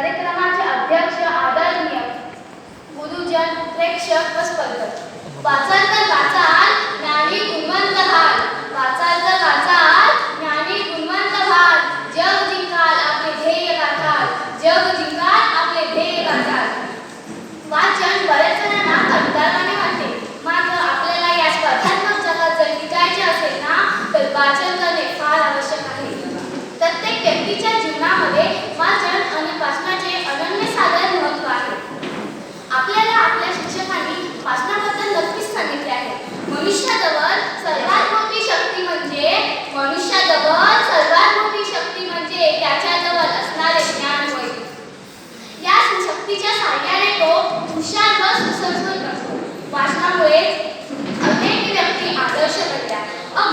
कार्यक्रमाचे अध्यक्ष आदरणीय गुरुजन प्रेक्षक व स्पर्धक. वाचाल तर वाचा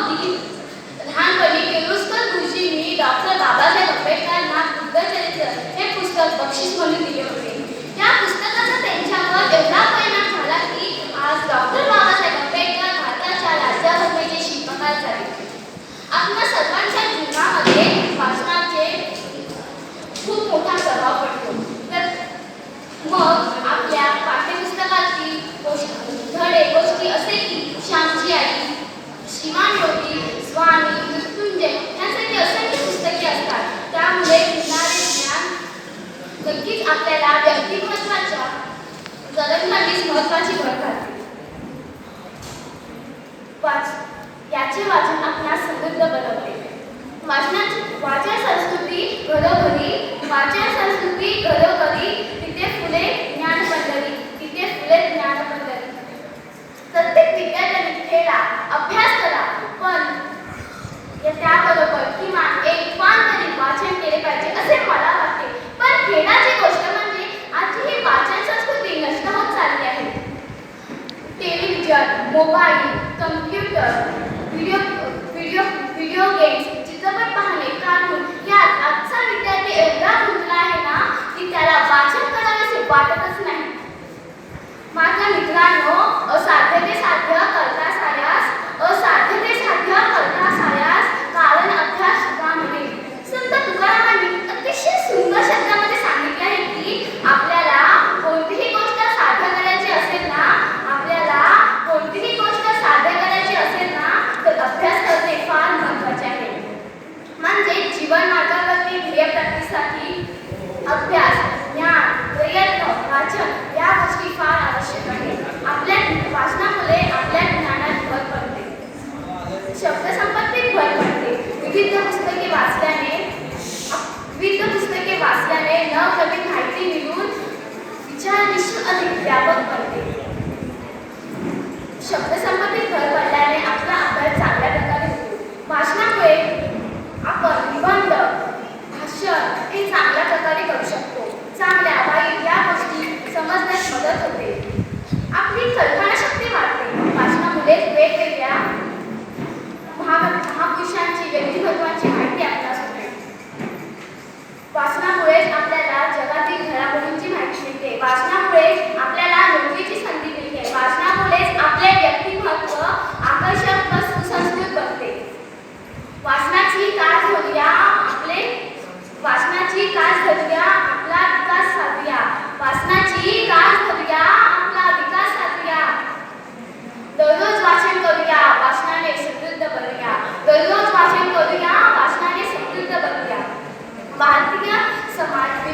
होती लहानपणी किर्लोस्कर डॉक्टर बाबासाहेब आंबेडकरांना बुद्धचरित्र हे पुस्तक बक्षीस म्हणून दिले होते. त्या पुस्तकाचा त्यांच्यावर एवढा परिणाम झाला की आज डॉक्टर बाबासाहेब आंबेडकर भारताच्या राज्यघटनेचे शिल्पकार झाले. आपल्या सर्वांच्या जीवनामध्ये गरम मांडीस महत्वाची भर घालते वाच याचे वाचन आपणास समृद्ध बनवते. वाचनाची वाचन संस्कृती घरोघरी वाचन संस्कृती घरोघरी mobile computer video video video games चित्रपट पाहणे कार्टून यात आजचा विद्यार्थी एवढा गुंतला आहे ना की त्याला वाचन करावेसे वाटत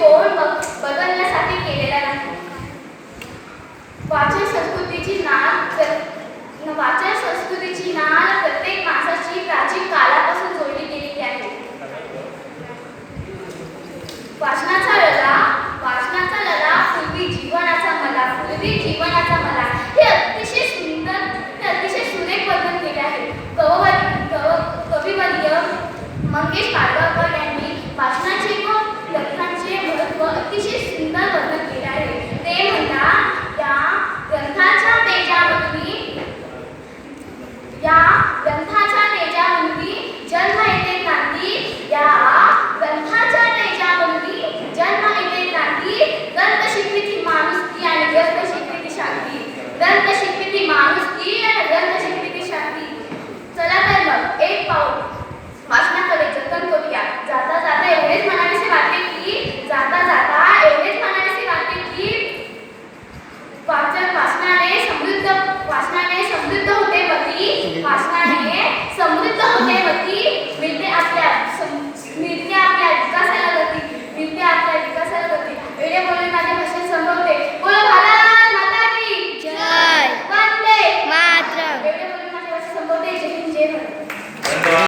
कोण बदलण्यासाठी केलेला नाही वाचन संस्कृतीची वाचन संस्कृतीची प्रत्येक माणसाची प्राचीन काळापासून जोडली गेली आहे. वाचनाचा लढा वाचनाचा लढा पूर्वी जीवनाचा मला पूर्वी जीवनाचा मला. हे अतिशय सुंदर अतिशय सुरेख वर्णन केले आहे कववर्य कविवर्य मंगेश